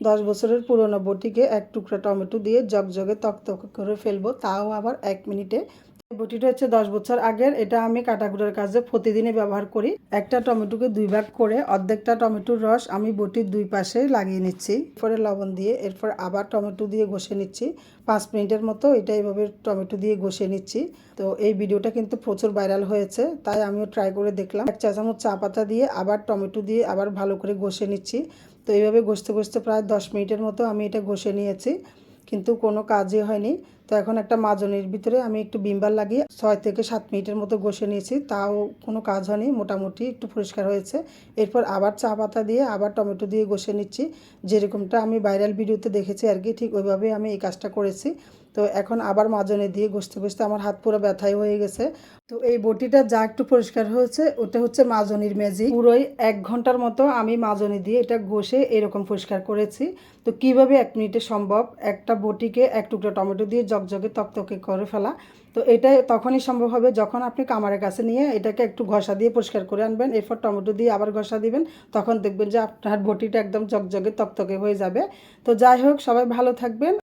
দশ বছরের পুরনো বটিকে এক টুকরা টমেটো দিয়ে জগজগে তক করে ফেলব, তাও আবার এক মিনিটে বটিটা হচ্ছে দশ বছর আগের। এটা আমি কাটাকুটার কাজে প্রতিদিনই ব্যবহার করি। একটা টমেটোকে দুই ভাগ করে অর্ধেকটা টমেটোর রস আমি বটির দুই পাশে লাগিয়ে নিচ্ছি। এরপরে লবণ দিয়ে এরপর আবার টমেটো দিয়ে ঘষে নিচ্ছি। পাঁচ মিনিটের মতো এটা এইভাবে টমেটো দিয়ে ঘষে নিচ্ছি। তো এই ভিডিওটা কিন্তু প্রচুর ভাইরাল হয়েছে, তাই আমিও ট্রাই করে দেখলাম। এক চা চামচ চা পাতা দিয়ে আবার টমেটো দিয়ে আবার ভালো করে ঘষে নিচ্ছি। তো এইভাবে ঘষতে ঘষতে প্রায় দশ মিনিটের মতো আমি এটা ঘষে নিয়েছি। কিন্তু কোনো কাজই হয়নি। তো এখন একটা মাজনির ভিতরে আমি একটু বিম্বার লাগিয়ে ছয় থেকে সাত মিনিটের মতো ঘষে নিয়েছি। তাও কোনো কাজ হয়নি, মোটামুটি একটু পরিষ্কার হয়েছে। এরপর আবার চা পাতা দিয়ে আবার টমেটো দিয়ে ঘষে নিচ্ছি। যেরকমটা আমি ভাইরাল ভিডিওতে দেখেছি আর কি, ঠিক ওইভাবেই আমি এই কাজটা করেছি। তো এখন আবার মাজনে দিয়ে ঘষতে ঘষতে আমার হাত পুরো ব্যথাই হয়ে গেছে। তো এই বটিটা যা একটু পরিষ্কার হয়েছে, ওটা হচ্ছে মাজনির ম্যাজিক। পুরোই এক ঘণ্টার মতো আমি মাজনি দিয়ে এটা ঘষে এরকম পরিষ্কার করেছি। তো কীভাবে এক মিনিটে সম্ভব? একটা বটিকে এক টুকরো টমেটো দিয়ে জগজগে তকতকে করে ফেলা। তো এটা তখনই সম্ভব হবে যখন আপনি কামারের কাছে নিয়ে এটাকে একটু ঘষা দিয়ে পরিষ্কার করে আনবেন, এরপর টমেটো দিয়ে আবার ঘষা দিবেন, তখন দেখবেন যে আপনার বটিটা একদম জগজগে তকতকে হয়ে যাবে। তো যাই হোক, সবাই ভালো থাকবেন।